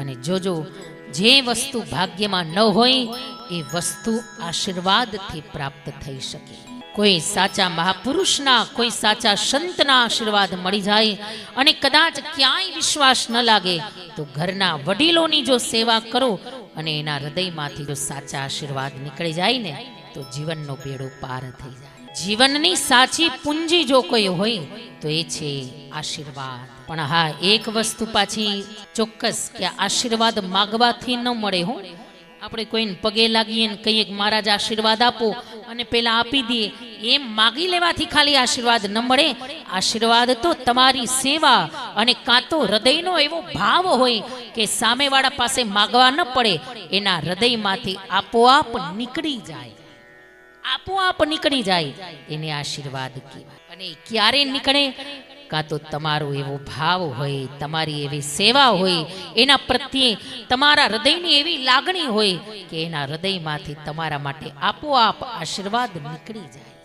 અને જોજો જે વસ્તુ ભાગ્યમાં ન હોય, એ વસ્તુ આશીર્વાદથી પ્રાપ્ત થઈ શકે. કોઈ સાચા મહાપુરુષના, કોઈ સાચા સંતના આશીર્વાદ મળી જાય અને કદાચ ક્યાંય વિશ્વાસ ન લાગે, તો ઘરના વડીલોની જો સેવા કરો અને એના હૃદયમાંથી જો સાચા આશીર્વાદ નીકળી જાય ને, તો જીવનનો બેડો પાર થઈ જાય. જીવનની સાચી પૂંજી જો કોઈ હોય, તો એ છે આશીર્વાદ. પણ હા, એક વસ્તુ પાછી ચોક્કસ કે આશીર્વાદ માગવાથી ન મળે હો. આપણે કોઈને પગે લાગીએ ને કહીએ કે મહારાજ આશીર્વાદ આપો અને પેલા આપી દઈએ. એમ માગી લેવાથી ખાલી આશીર્વાદ ન મળે. આશીર્વાદ તો તમારી સેવા અને કાં તો હૃદયનો એવો ભાવ હોય કે સામેવાળા પાસે માગવા ન પડે. એના હૃદયમાંથી આપોઆપ નીકળી જાય. આપોઆપ નીકળી જાય, એને આશીર્વાદ કહેવાય. અને ક્યારે નીકળે? કાં તો તમારો એવો ભાવ હોય, તમારી એવી સેવા હોય, એના પ્રત્યે તમારા હૃદયની એવી લાગણી હોય કે એના હૃદયમાંથી તમારા માટે આપોઆપ આશીર્વાદ નીકળી જાય.